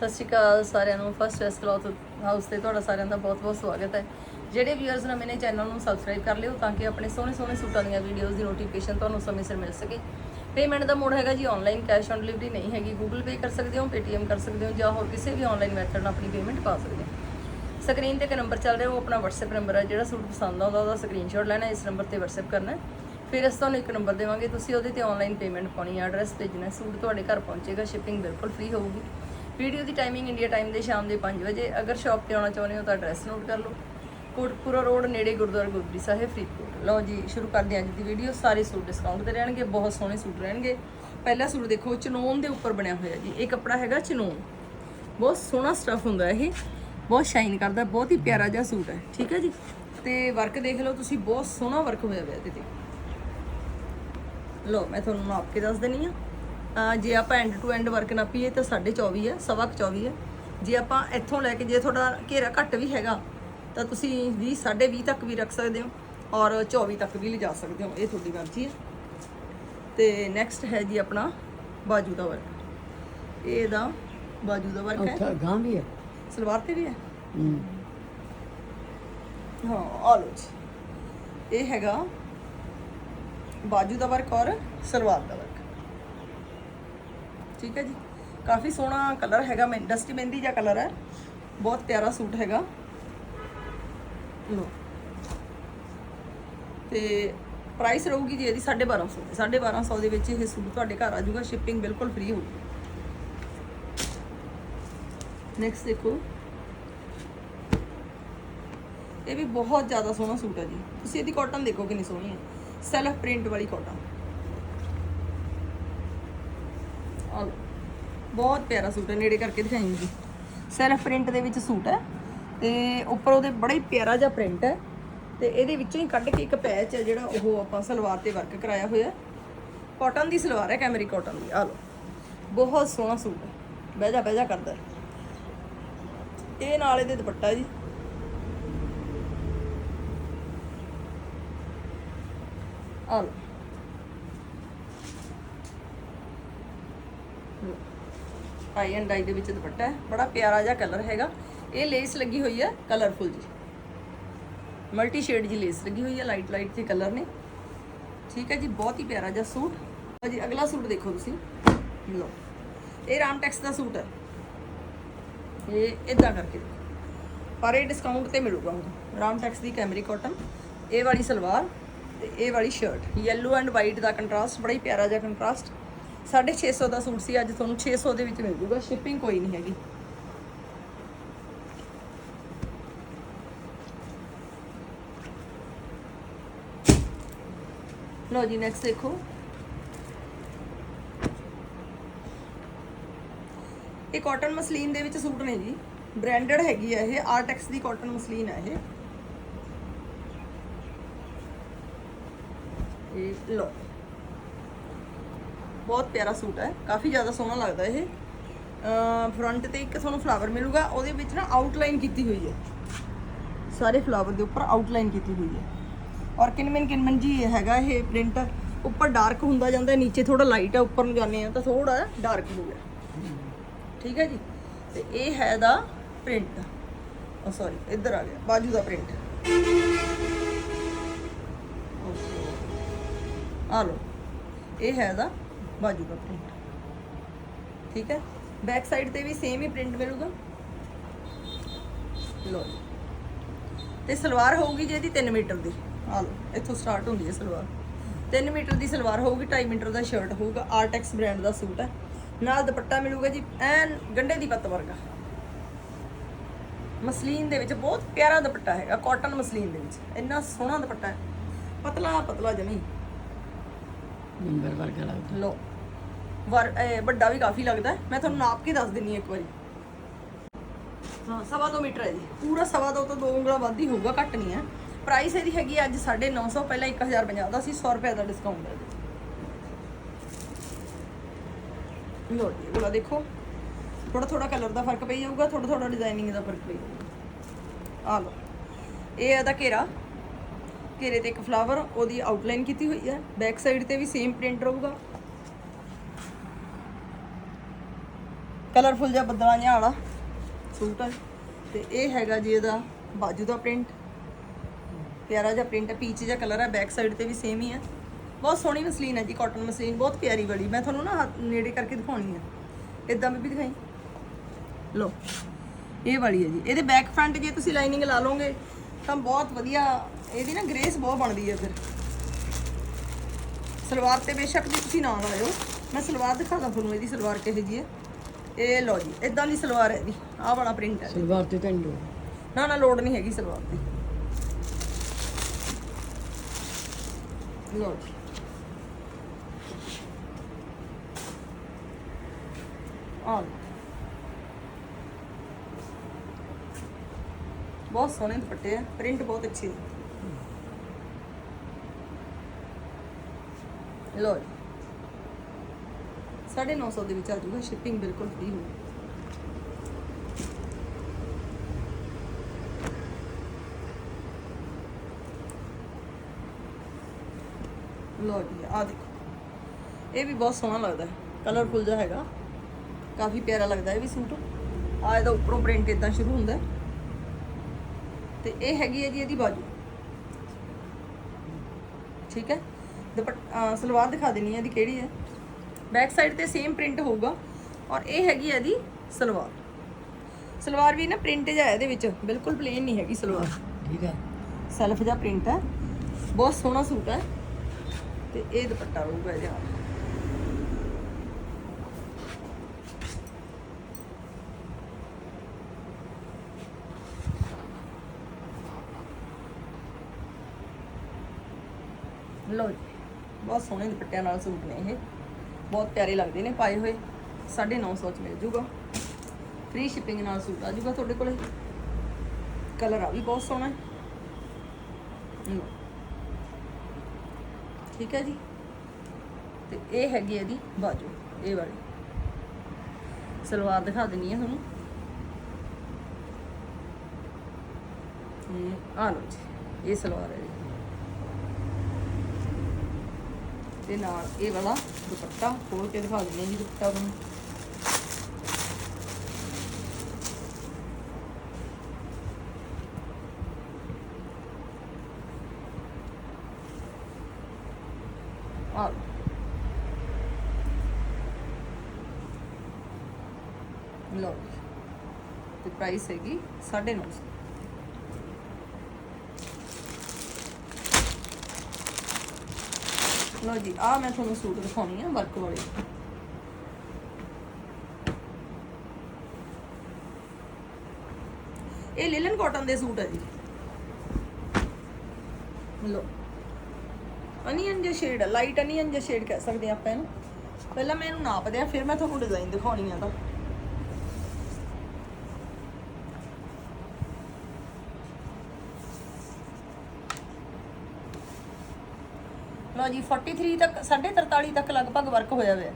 ਸਤਿ ਸ਼੍ਰੀ ਅਕਾਲ ਸਾਰਿਆਂ ਨੂੰ। ਫਸਟ ਵੈਸਟ ਕਲੌਥ ਹਾਊਸ ਤੇ ਤੁਹਾਡਾ ਸਾਰਿਆਂ ਦਾ ਬਹੁਤ-ਬਹੁਤ ਸਵਾਗਤ ਹੈ। ਜਿਹੜੇ ਵੀਅਰਸ ਨਵੇਂ ਮੇਰੇ ਚੈਨਲ ਨੂੰ ਸਬਸਕ੍ਰਾਈਬ ਕਰ ਲਿਓ ਤਾਂ ਕਿ ਆਪਣੇ ਸੋਹਣੇ-ਸੋਹਣੇ ਸੂਟਾਂ ਦੀਆਂ ਵੀਡੀਓਜ਼ ਦੀ ਨੋਟੀਫਿਕੇਸ਼ਨ ਤੁਹਾਨੂੰ ਸਮੇਂ ਸਿਰ ਮਿਲ ਸਕੇ। ਪੇਮੈਂਟ ਦਾ ਮੋਡ ਹੈਗਾ ਜੀ ਆਨਲਾਈਨ ਕੈਸ਼ ਔਨ ਡਿਲੀਵਰੀ ਨਹੀਂ ਹੈਗੀ। ਗੂਗਲ ਪੇ ਕਰ ਸਕਦੇ ਹੋ ਪੇਟੀਐਮ ਕਰ ਸਕਦੇ ਹੋ ਜਾਂ ਹੋਰ ਕਿਸੇ ਵੀ ਆਨਲਾਈਨ ਮੈਥਡ ਨਾਲ ਆਪਣੀ ਪੇਮੈਂਟ ਪਾ ਸਕਦੇ ਹੋ। ਸਕਰੀਨ ਤੇ ਇੱਕ ਨੰਬਰ ਚੱਲ ਰਿਹਾ, ਉਹ ਆਪਣਾ WhatsApp ਨੰਬਰ ਹੈ ਜਿਹੜਾ ਸੂਟ ਪਸੰਦ ਆਉਂਦਾ, ਉਹਦਾ ਸਕਰੀਨਸ਼ਾਟ ਲੈਣਾ, ਇਸ ਨੰਬਰ ਤੇ WhatsApp ਕਰਨਾ। ਫਿਰ ਅਸੀਂ ਤੁਹਾਨੂੰ ਇੱਕ ਨੰਬਰ ਦੇਵਾਂਗੇ। ਤੁਸੀਂ ਉਹਦੇ ਤੇ ਆਨਲਾਈਨ ਪੇਮੈਂਟ ਪਾਉਣੀ ਹੈ ਐਡਰੈਸ ਭੇਜਣਾ, ਸੂਟ ਤੁਹਾਡੇ ਘਰ ਪਹੁੰਚੇਗਾ ਸ਼ਿਪਿੰਗ ਬਿਲਕੁਲ ਫ੍ਰੀ ਹੋਊਗੀ। ਵੀਡੀਓ ਦੀ ਟਾਈਮਿੰਗ ਇੰਡੀਆ ਟਾਈਮ ਦੇ ਸ਼ਾਮ ਦੇ 5 ਵਜੇ। ਅਗਰ ਸ਼ਾਪ ਤੇ ਆਉਣਾ ਚਾਹੁੰਦੇ ਹੋ ਤਾਂ ਐਡਰੈਸ ਨੋਟ ਕਰ ਲਓ। ਕੋਟਪੁਰਾ ਰੋਡ ਨੇੜੇ ਗੁਰਦੁਆਰਾ ਗੁਰਦਰੀ ਸਾਹਿਬ, ਫਰੀਦਕੋਟ। ਲਓ ਜੀ, ਸ਼ੁਰੂ ਕਰਦੇ ਹਾਂ ਅੱਜ ਦੀ ਵੀਡੀਓ ਸਾਰੇ ਸੂਟ ਡਿਸਕਾਊਂਟ ਤੇ ਰਹਿਣਗੇ, ਬਹੁਤ ਸੋਹਣੇ ਸੂਟ ਰਹਿਣਗੇ। ਪਹਿਲਾ ਸੂਟ ਦੇਖੋ ਚਨੋਨ ਦੇ ਉੱਪਰ ਬਣਿਆ ਹੋਇਆ ਜੀ। ਇਹ ਕੱਪੜਾ ਹੈਗਾ ਚਨੋਨ ਬਹੁਤ ਸੋਹਣਾ ਸਟਫ ਹੁੰਦਾ ਇਹ। ਬਹੁਤ ਸ਼ਾਈਨ ਕਰਦਾ, ਬਹੁਤ ਹੀ ਪਿਆਰਾ ਜਿਹਾ ਸੂਟ ਹੈ। ਠੀਕ ਹੈ ਜੀ? ਤੇ ਵਰਕ ਦੇਖ ਲਓ ਤੁਸੀਂ, ਬਹੁਤ ਸੋਹਣਾ ਵਰਕ ਹੋਇਆ ਹੋਇਆ ਇਹਦੇ ਤੇ। ਲਓ, ਮੈਂ ਤੁਹਾਨੂੰ ਨਾਪ ਕੇ ਦੱਸ ਦਿੰਨੀ ਆ ਜੇ ਆਪਾਂ ਐਂਡ ਟੂ ਐਂਡ ਵਰਕ ਨਾਪੀਏ ਤਾਂ 24.5 ਹੈ ਸਵਾ ਕੁ 24 ਹੈ। ਜੇ ਆਪਾਂ ਇੱਥੋਂ ਲੈ ਕੇ ਜੇ ਤੁਹਾਡਾ ਘੇਰਾ ਘੱਟ ਵੀ ਹੈਗਾ ਤਾਂ ਤੁਸੀਂ 20 20.5 ਤੱਕ ਵੀ ਰੱਖ ਸਕਦੇ ਹੋ ਔਰ 24 ਤੱਕ ਵੀ ਲਿਜਾ ਸਕਦੇ ਹੋ। ਇਹ ਤੁਹਾਡੀ ਮਰਜ਼ੀ ਹੈ। ਤੇ ਨੈਕਸਟ ਹੈ ਜੀ ਆਪਣਾ ਬਾਜੂ ਦਾ ਵਰਕ ਇਹ ਦਾ ਬਾਜੂ ਦਾ ਵਰਕ ਹੈ। ਉੱਥੇ ਗਾਂ ਵੀ ਹੈ? ਸਲਵਾਰ ਤੇ ਵੀ ਹੈ? ਹੂੰ। ਹਾਂ ਆ ਲਓ ਜੀ। ਇਹ ਹੈਗਾ ਬਾਜੂ ਦਾ ਵਰਕ ਔਰ ਸਲਵਾਰ ਦਾ ਵਰਕ ਠੀਕ ਹੈ ਜੀ। ਕਾਫੀ ਸੋਹਣਾ ਕਲਰ ਹੈਗਾ, ਮੈਂ ਡਸਟੀ ਮਹਿੰਦੀ ਜਿਹਾ ਕਲਰ ਹੈ। ਬਹੁਤ ਪਿਆਰਾ ਸੂਟ ਹੈਗਾ। ਲਓ। ਤੇ ਪ੍ਰਾਈਸ ਰਹੂਗੀ ਜੀ ਇਹਦੀ 1250 1250 ਦੇ। ਵਿੱਚ ਇਹ ਸੂਟ ਤੁਹਾਡੇ ਘਰ ਆ ਜਾਊਗਾ ਸ਼ਿਪਿੰਗ ਬਿਲਕੁਲ ਫ੍ਰੀ ਹੋਊਗੀ। ਨੈਕਸਟ ਦੇਖੋ। ਇਹ ਵੀ ਬਹੁਤ ਜ਼ਿਆਦਾ ਸੋਹਣਾ ਸੂਟ ਹੈ ਜੀ। ਤੁਸੀਂ ਇਹਦੀ ਕਾਟਨ ਦੇਖੋ ਕਿੰਨੀ ਸੋਹਣੀ ਹੈ। ਸੈਲਫ ਪ੍ਰਿੰਟ ਵਾਲੀ ਕਾਟਨ ਆ ਲਓ। ਬਹੁਤ ਪਿਆਰਾ ਸੂਟ ਹੈ, ਨੇੜੇ ਕਰਕੇ ਦਿਖਾਈ ਜੀ। ਸੈਲਫ ਪ੍ਰਿੰਟ ਦੇ ਵਿੱਚ ਸੂਟ ਹੈ ਤੇ ਉੱਪਰ ਉਹਦੇ ਬੜਾ ਹੀ ਪਿਆਰਾ ਜਿਹਾ ਪ੍ਰਿੰਟ ਹੈ ਤੇ ਇਹਦੇ ਵਿੱਚੋਂ ਹੀ ਕੱਢ ਕੇ ਇੱਕ ਪੈਚ ਹੈ ਜਿਹੜਾ ਉਹ ਆਪਾਂ ਸਲਵਾਰ ਤੇ ਵਰਕ ਕਰਾਇਆ ਹੋਇਆ ਕਾਟਨ ਦੀ ਸਲਵਾਰ ਹੈ ਕੈਮਰੀ ਕਾਟਨ ਦੀ। ਆ ਲਓ, ਬਹੁਤ ਸੋਹਣਾ ਸੂਟ ਹੈ। ਬਹਿ ਜਾ ਬਹਿ ਜਾ ਕਰਦਾ ਹੈ। ਇਹ ਨਾਲ ਇਹਦੇ ਦੁਪੱਟਾ ਜੀ। ਆ ਲਓ। ਆਈ ਐਂਡ ਆਈ ਦੇ ਵਿੱਚ ਦੁਪੱਟਾ ਹੈ। ਬੜਾ ਪਿਆਰਾ ਜਿਹਾ ਕਲਰ ਹੈਗਾ। ਇਹ ਲੇਸ ਲੱਗੀ ਹੋਈ ਹੈ ਕਲਰਫੁਲ ਜੀ। ਮਲਟੀ ਸ਼ੇਡ ਜੀ ਲੇਸ ਲੱਗੀ ਹੋਈ ਹੈ, ਲਾਈਟ ਲਾਈਟ ਦੇ ਕਲਰ ਨੇ। ਠੀਕ ਹੈ ਜੀ, ਬਹੁਤ ਹੀ ਪਿਆਰਾ ਜਿਹਾ ਸੂਟ। ਜੀ ਅਗਲਾ ਸੂਟ ਦੇਖੋ ਤੁਸੀਂ। ਲਓ। ਇਹ ਰਾਮ ਟੈਕਸ ਦਾ ਸੂਟ ਹੈ। ਇਹ ਇਦਾਂ ਕਰਕੇ। ਪਰ ਇਹ ਡਿਸਕਾਊਂਟ ਤੇ ਮਿਲੂਗਾ ਹੁਣ। ਰਾਮਟੈਕਸ ਦੀ ਕੈਮਰੀ ਕਾਟਨ। ਇਹ ਵਾਲੀ ਸਲਵਾਰ ਤੇ ਇਹ ਵਾਲੀ ਸ਼ਰਟ ਯੈਲੋ ਐਂਡ ਵਾਈਟ ਦਾ ਕੰਟਰਾਸਟ ਬੜਾ ਹੀ ਪਿਆਰਾ ਜਿਹਾ ਕੰਟਰਾਸਟ 650 ਦਾ ਸੂਟ ਸੀ, ਅੱਜ ਤੁਹਾਨੂੰ 600 ਦੇ ਵਿੱਚ ਮਿਲ ਜੂਗਾ ਸ਼ਿਪਿੰਗ ਕੋਈ ਨਹੀਂ ਹੈਗੀ। ਲਓ ਜੀ ਨੈਕਸਟ ਦੇਖੋ। ਇਹ ਕਾਟਨ ਮਸਲੀਨ ਦੇ ਵਿੱਚ ਸੂਟ ਨੇ ਜੀ। ਬ੍ਰਾਂਡਡ ਹੈਗੀ ਆ ਇਹ ਆਰਟੈਕਸ ਦੀ ਕਾਟਨ ਮਸਲੀਨ ਹੈ ਇਹ। ਇਹ ਲੋ ਬਹੁਤ ਪਿਆਰਾ ਸੂਟ ਹੈ, ਕਾਫੀ ਜ਼ਿਆਦਾ ਸੋਹਣਾ ਲੱਗਦਾ ਇਹ। ਫਰੰਟ ਤੇ ਇੱਕ ਤੁਹਾਨੂੰ ਫਲਾਵਰ ਮਿਲੂਗਾ, ਉਹਦੇ ਵਿੱਚ ਨਾ ਆਊਟਲਾਈਨ ਕੀਤੀ ਹੋਈ ਹੈ। ਸਾਰੇ ਫਲਾਵਰ ਦੇ ਉੱਪਰ ਆਊਟਲਾਈਨ ਕੀਤੀ ਹੋਈ ਹੈ। ਔਰ ਕਿਨਮਨ ਕਿਨਮਨ ਜੀ ਇਹ ਹੈਗਾ ਇਹ ਪ੍ਰਿੰਟ ਉੱਪਰ ਡਾਰਕ ਹੁੰਦਾ ਜਾਂਦਾ, ਨੀਚੇ ਥੋੜਾ ਲਾਈਟ ਆ, ਉੱਪਰ ਨੂੰ ਜਾਂਦੇ ਆ ਤਾਂ ਥੋੜਾ ਡਾਰਕ ਹੋ ਗਿਆ। ਠੀਕ ਹੈ ਜੀ? ਤੇ ਇਹ ਹੈ ਦਾ ਪ੍ਰਿੰਟ ਉਹ ਸੌਰੀ ਇੱਧਰ ਆ ਗਿਆ, ਬਾਜੂ ਦਾ ਪ੍ਰਿੰਟ ਆ ਲਓ, ਇਹ ਹੈ ਦਾ ਬਾਜੂ ਦਾ ਪ੍ਰਿੰਟ ਠੀਕ ਹੈ? ਬੈਕ ਸਾਈਡ ਤੇ ਵੀ ਸੇਮ ਹੀ ਪ੍ਰਿੰਟ ਮਿਲੂਗਾ। ਜੀ। ਤੇ ਸਲਵਾਰ ਹੋਊਗੀ ਜੀ ਇਹਦੀ 3 ਮੀਟਰ ਦੀ। ਆ ਲਓ ਇੱਥੋਂ ਸਟਾਰਟ ਹੁੰਦੀ ਹੈ ਸਲਵਾਰ। 3 ਮੀਟਰ ਦੀ ਸਲਵਾਰ ਹੋਊਗੀ 2.5 ਮੀਟਰ ਦਾ ਸ਼ਰਟ ਹੋਊਗਾ। ਆਰਟੈਕਸ ਬ੍ਰਾਂਡ ਦਾ ਸੂਟ ਹੈ। ਨਾਲ ਦੁਪੱਟਾ ਮਿਲੂਗਾ ਜੀ ਐਨ ਗੰਢੇ ਦੀ ਪੱਤ ਵਰਗਾ। ਮਸਲੀਨ ਦੇ ਵਿੱਚ ਬਹੁਤ ਪਿਆਰਾ ਦੁਪੱਟਾ ਹੈਗਾ ਕਾਟਨ ਮਸਲੀਨ ਦੇ ਵਿੱਚ। ਇੰਨਾ ਸੋਹਣਾ ਦੁਪੱਟਾ ਹੈ। ਪਤਲਾ ਪਤਲਾ ਜਮੀ ਨੰਬਰ ਵਰਗਾ ਲੱਗਦਾ। ਲੋ ਵੱਡਾ ਵੀ ਕਾਫੀ ਲੱਗਦਾ। ਮੈਂ ਤੁਹਾਨੂੰ ਨਾਪ ਕੇ ਦੱਸ ਦਿੰਨੀ ਹਾਂ ਇੱਕ ਵਾਰੀ। ਹਾਂ, ਸਵਾ ਦੋ ਮੀਟਰ ਹੈ ਜੀ। ਪੂਰਾ ਸਵਾ ਦੋ ਤੋਂ ਦੋ ਉਂਗਲਾ ਵੱਧ ਹੀ ਹੋਊਗਾ, ਘੱਟ ਨਹੀਂ ਹੈ। ਪ੍ਰਾਈਸ ਇਹਦੀ ਹੈਗੀ ਹੈ ਅੱਜ 950 ਪਹਿਲਾਂ 1050 ਦਾ ਸੀ 100 ਰੁਪਏ ਦਾ ਡਿਸਕਾਊਂਟ ਹੈ। ਇਹਦੇ ਲੋ ਜੀ ਇਹ ਦੇਖੋ। ਥੋੜਾ ਥੋੜਾ ਕਲਰ ਦਾ ਫ਼ਰਕ ਪਈ ਜਾਊਗਾ ਥੋੜਾ ਥੋੜਾ ਡਿਜ਼ਾਈਨਿੰਗ ਦਾ ਫ਼ਰਕ ਪਈ ਜਾਊਗਾ। ਆ ਲੋ ਇਹ ਇਹਦਾ ਘੇਰਾ। ਘੇਰੇ ਤੇ ਇੱਕ ਫਲਾਵਰ ਉਹਦੀ ਆਊਟਲਾਈਨ ਕੀਤੀ ਹੋਈ ਹੈ। ਬੈਕ ਸਾਈਡ ਤੇ ਵੀ ਸੇਮ ਪ੍ਰਿੰਟ ਰਹੂਗਾ। ਕਲਰਫੁਲ ਜਿਹਾ ਬੱਦਲਾਂ ਜਿਹਾ ਵਾਲਾ ਸੂਟ ਹੈ ਤੇ ਇਹ ਹੈਗਾ ਜੀ ਇਹਦਾ ਬਾਜੂ ਦਾ ਪ੍ਰਿੰਟ। ਪਿਆਰਾ ਜਿਹਾ ਪ੍ਰਿੰਟ ਹੈ ਪੀਚ ਜਿਹਾ ਕਲਰ ਹੈ ਬੈਕ ਸਾਈਡ ਤੇ ਵੀ ਸੇਮ ਹੀ ਹੈ ਬਹੁਤ ਸੋਹਣੀ ਮਸਲੀਨ ਹੈ ਜੀ ਕਾਟਨ ਮਸਲੀਨ, ਬਹੁਤ ਪਿਆਰੀ ਵਾਲੀ। ਮੈਂ ਤੁਹਾਨੂੰ ਨਾ ਹੱਥ ਨੇੜੇ ਕਰਕੇ ਦਿਖਾਉਣੀ ਹੈ ਇਦਾਂ ਵੀ ਦਿਖਾਈ। ਲੋ ਇਹ ਵਾਲੀ ਹੈ ਜੀ। ਇਹਦੇ ਬੈਕ ਫਰੰਟ ਜੇ ਤੁਸੀਂ ਲਾਈਨਿੰਗ ਲਾ ਲਓਗੇ, ਤਾਂ ਬਹੁਤ ਵਧੀਆ, ਇਹਦੀ ਨਾ ਗ੍ਰੇਸ ਬਹੁਤ ਬਣਦੀ ਹੈ ਫਿਰ ਸਲਵਾਰ ਤੇ ਬੇਸ਼ੱਕ ਜੀ ਤੁਸੀਂ ਨਾ ਲਾਇਓ, ਮੈਂ ਸਲਵਾਰ ਦਿਖਾਦਾ ਤੁਹਾਨੂੰ, ਇਹਦੀ ਸਲਵਾਰ ਕਿਹੋ ਜੀ ਹੈ ਇਹ ਲਓ ਜੀ ਇਦਾਂ ਦੀ ਸਲਵਾਰ ਹੈ ਇਹਦੀ ਆਹ ਵਾਲਾ ਪ੍ਰਿੰਟ ਹੈ ਸਲਵਾਰ ਤੇ ਤਾਂ ਇੰਡੋ ਨਾ ਨਾ ਲੋੜ ਨਹੀਂ ਹੈਗੀ ਸਲਵਾਰ ਦੀ। ਲਓ ਜੀ। ਆਹ। ਬਹੁਤ ਸੋਹਣੇ ਦੁਪੱਟੇ ਆ ਪ੍ਰਿੰਟ ਬਹੁਤ ਅੱਛੀ ਹੈ। ਲਓ ਜੀ। 950 ਦੇ ਵਿੱਚ ਆ ਜਾਊਗਾ ਸ਼ਿਪਿੰਗ ਬਿਲਕੁਲ ਫ੍ਰੀ ਹੋਊਗੀ ਲੋ ਜੀ ਆ ਦੇਖੋ। ਇਹ ਵੀ ਬਹੁਤ ਸੋਹਣਾ ਲੱਗਦਾ ਹੈ ਕਲਰਫੁਲ ਜਿਹਾ ਹੈਗਾ। ਕਾਫੀ ਪਿਆਰਾ ਲੱਗਦਾ ਇਹ ਵੀ ਸੂਟ। ਆ ਇਹਦਾ ਉੱਪਰੋਂ ਪ੍ਰਿੰਟ ਇਦਾਂ ਸ਼ੁਰੂ ਹੁੰਦਾ ਹੈ। ਤੇ ਇਹ ਹੈਗੀ ਹੈ ਜੀ ਇਹਦੀ ਬਾਜੂ। ਠੀਕ ਹੈ? ਦੁਪੱਟ ਸਲਵਾਰ ਦਿਖਾ ਦੇਣੀ ਹੈ ਇਹਦੀ ਕਿਹੜੀ ਹੈ। ਬੈਕ ਸਾਈਡ ਤੇ ਸੇਮ ਪ੍ਰਿੰਟ ਹੋਊਗਾ ਔਰ ਇਹ ਹੈਗੀ ਹੈ ਇਹਦੀ ਸਲਵਾਰ। ਸਲਵਾਰ ਵੀ ਨਾ ਪ੍ਰਿੰਟ ਜਿਹਾ ਇਹਦੇ ਵਿੱਚ ਬਿਲਕੁਲ ਪਲੇਨ ਨਹੀਂ ਹੈਗੀ ਸਲਵਾਰ। ਠੀਕ ਹੈ। ਸੈਲਫ ਜਿਹਾ ਪ੍ਰਿੰਟ ਹੈ। ਬਹੁਤ ਸੋਹਣਾ ਸੂਟ ਹੈ। ਤੇ ਇਹ ਦੁਪੱਟਾ ਰਹੂਗਾ ਇਹਦੇ ਨਾਲ। ਲੋ ਬਹੁਤ ਸੋਹਣੇ ਦੁਪੱਟਿਆਂ ਨਾਲ ਸੂਟ ਨੇ ਇਹ। ਬਹੁਤ ਪਿਆਰੇ ਲੱਗਦੇ ਨੇ, ਪਾਏ ਹੋਏ। 950 ਚ ਮਿਲ ਜੂਗਾ। ਫ੍ਰੀ ਸ਼ਿਪਿੰਗ ਨਾਲ ਸੂਟ ਆ ਜੂਗਾ ਤੁਹਾਡੇ ਕੋਲੇ। ਕਲਰ ਆ ਵੀ ਬਹੁਤ ਸੋਹਣਾ ਹੈ। ਠੀਕ ਹੈ ਜੀ। ਤੇ ਇਹ ਹੈਗੀ ਇਹਦੀ ਬਾਜੂ, ਇਹ ਵਾਲੀ। ਸਲਵਾਰ ਦਿਖਾ ਦਿੰਨੀ ਆ ਤੁਹਾਨੂੰ। ਆ ਲਓ ਜੀ, ਇਹ ਸਲਵਾਰ ਹੈ ਜੀ ਤੇ ਨਾਲ ਇਹ ਵਾਲਾ ਦੁਪੱਟਾ ਖੋਲ ਕੇ ਦਿਖਾ ਦਿੰਨੀ ਆ ਜੀ ਦੁਪੱਟਾ ਤੁਹਾਨੂੰ ਆ ਲਓ। ਲਓ ਜੀ। ਤੇ ਪ੍ਰਾਈਸ ਹੈਗੀ 950 ਲਓ ਜੀ ਆ ਮੈਂ ਤੁਹਾਨੂੰ ਸੂਟ ਦਿਖਾਉਣੀ ਆ ਵਰਕ ਵਾਲੇ। ਇਹ ਲਿਲਨ ਕਾਟਨ ਦੇ ਸੂਟ ਹੈ ਜੀ। ਲਓ ਅਨੀਅਨ ਜਿਹਾ ਸ਼ੇਡ ਲਾਈਟ ਅਨੀਅਨ ਜਿਹਾ ਸ਼ੇਡ ਕਹਿ ਸਕਦੇ ਹਾਂ ਆਪਾਂ ਇਹਨੂੰ। ਪਹਿਲਾਂ ਮੈਂ ਇਹਨੂੰ ਨਾਪਦੇ ਆ ਫਿਰ ਮੈਂ ਤੁਹਾਨੂੰ ਡਿਜ਼ਾਈਨ ਦਿਖਾਉਣੀ ਆ ਤਾਂ। ਲਓ ਜੀ 43 ਤੱਕ 43 ਤੱਕ ਲਗਭਗ ਵਰਕ ਹੋਇਆ ਹੋਇਆ।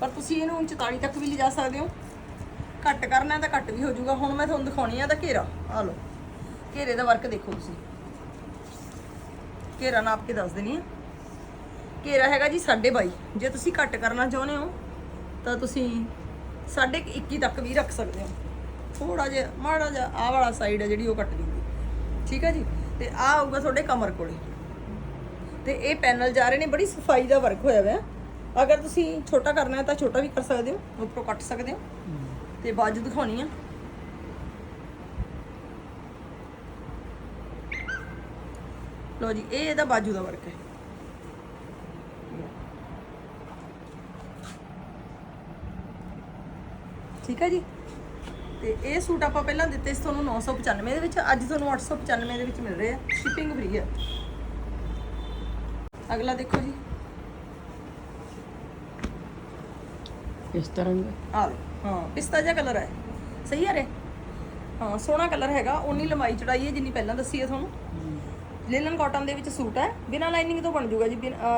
ਪਰ ਤੁਸੀਂ ਇਹਨੂੰ 44 ਤੱਕ ਵੀ ਲਿਜਾ ਸਕਦੇ ਹੋ। ਘੱਟ ਕਰਨਾ ਤਾਂ ਘੱਟ ਵੀ ਹੋ ਜਾਊਗਾ। ਹੁਣ ਮੈਂ ਤੁਹਾਨੂੰ ਦਿਖਾਉਣੀ ਆ ਤਾਂ ਘੇਰਾ। ਆ ਲਓ। ਘੇਰੇ ਦਾ ਵਰਕ ਦੇਖੋ ਤੁਸੀਂ। ਘੇਰਾ ਨਾਪ ਕੇ ਦੱਸ ਦੇਣੀ ਆ। ਘੇਰਾ ਹੈਗਾ ਜੀ 22.5 ਜੇ ਤੁਸੀਂ ਘੱਟ ਕਰਨਾ ਚਾਹੁੰਦੇ ਹੋ, ਤਾਂ ਤੁਸੀਂ 21 ਤੱਕ ਵੀ ਰੱਖ ਸਕਦੇ ਹੋ। ਥੋੜਾ ਜਿਹਾ, ਮਾੜਾ ਜਿਹਾ ਆਹ ਵਾਲਾ ਸਾਈਡ ਹੈ ਜਿਹੜੀ ਉਹ ਕੱਟ ਦਿੰਦੀ। ਠੀਕ ਹੈ ਜੀ? ਤੇ ਆ ਆਊਗਾ ਤੁਹਾਡੇ ਕਮਰ ਕੋਲੇ। ਤੇ ਇਹ ਪੈਨਲ ਜਾ ਰਹੇ ਨੇ, ਬੜੀ ਸਫ਼ਾਈ ਦਾ ਵਰਕ ਹੋਇਆ ਹੋਇਆ। ਅਗਰ ਤੁਸੀਂ ਛੋਟਾ ਕਰਨਾ ਹੈ ਤਾਂ ਛੋਟਾ ਵੀ ਕਰ ਸਕਦੇ ਹੋ, ਉੱਪਰੋਂ ਕੱਟ ਸਕਦੇ ਹੋ। ਤੇ ਬਾਜੂ ਦਿਖਾਉਣੀ ਆ। ਲੋ ਜੀ, ਇਹ ਇਹਦਾ ਬਾਜੂ ਦਾ ਵਰਕ ਹੈ। ਠੀਕ ਹੈ ਜੀ? ਤੇ ਇਹ ਸੂਟ ਆਪਾਂ ਪਹਿਲਾਂ ਦਿੱਤੇ ਸੀ ਤੁਹਾਨੂੰ 995 ਦੇ ਵਿੱਚ, ਅੱਜ ਤੁਹਾਨੂੰ 895 ਦੇ ਵਿੱਚ ਮਿਲ ਰਹੇ ਆ। ਸ਼ਿਪਿੰਗ ਫ੍ਰੀ ਹੈ ਅਗਲਾ ਦੇਖੋ ਜੀ। ਇਸ ਤਰ੍ਹਾਂ ਦਾ ਆ ਲਓ। ਹਾਂ ਪਿਸਤਾ ਜਿਹਾ ਕਲਰ ਹੈ। ਸਹੀ ਹੈ ਰੇ? ਹਾਂ ਸੋਹਣਾ ਕਲਰ ਹੈਗਾ। ਉਨੀ ਲੰਬਾਈ ਚੜਾਈ ਹੈ ਜਿੰਨੀ ਪਹਿਲਾਂ ਦੱਸੀ ਹੈ ਤੁਹਾਨੂੰ। ਲਿਲਨ ਕਾਟਨ ਦੇ ਵਿੱਚ ਸੂਟ ਹੈ। ਬਿਨਾਂ ਲਾਈਨਿੰਗ ਤੋਂ ਬਣ ਜਾਊਗਾ ਜੀ।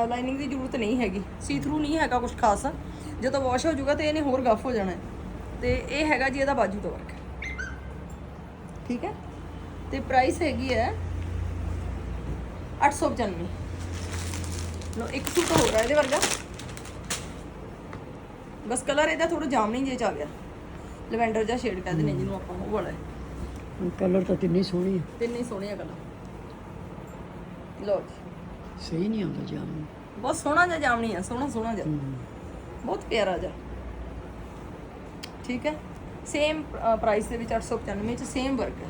ਲਾਈਨਿੰਗ ਦੀ ਜ਼ਰੂਰਤ ਨਹੀਂ ਹੈਗੀ। ਸੀ ਥਰੂ ਨਹੀਂ ਹੈਗਾ ਕੁਝ ਖਾਸ। ਜਦੋਂ ਵਾਸ਼ ਹੋ ਜਾਊਗਾ ਤੇ ਇਹਨੇ ਹੋਰ ਗਫ ਹੋ ਜਾਣਾ। ਤੇ ਇਹ ਹੈਗਾ ਜੀ ਇਹਦਾ ਬਾਜੂ ਦਾ ਵਰਕ ਠੀਕ ਹੈ? ਤੇ ਪ੍ਰਾਈਸ ਹੈਗੀ ਹੈ 895 ਲੋ ਇੱਕ ਸੂਟ ਹੋਰ ਹੈ ਇਹਦੇ ਵਰਗਾ। ਬਸ ਕਲਰ ਇਹਦਾ ਥੋੜਾ ਜਾਮਨੀ ਜਿਹਾ ਚ ਆ ਗਿਆ ਲਵੈਂਡਰ ਜਿਹਾ ਸ਼ੇਡ ਕਹਿੰਦੇ ਨੇ ਜਿਹਨੂੰ ਆਪਾਂ ਉਹ ਵਾਲਾ। ਕਲਰ ਤਾਂ ਕਿੰਨੀ ਸੋਹਣੀ ਹੈ ਤਿੰਨੇ ਸੋਹਣੀਆਂ ਕਲਰ। ਲੋ ਸਹੀ ਨਹੀਂ ਆਉਂਦਾ ਜਾਮ ਨੂੰ ਬਹੁਤ ਸੋਹਣਾ ਜਿਹਾ ਜਾਮਣੀ ਆ ਸੋਹਣਾ ਸੋਹਣਾ ਜਿਹਾ। ਬਹੁਤ ਪਿਆਰਾ ਜਿਹਾ। ਠੀਕ ਹੈ? ਸੇਮ ਪ੍ਰਾਈਸ ਦੇ ਵਿੱਚ 895 ਚ ਸੇਮ ਵਰਕ ਹੈ।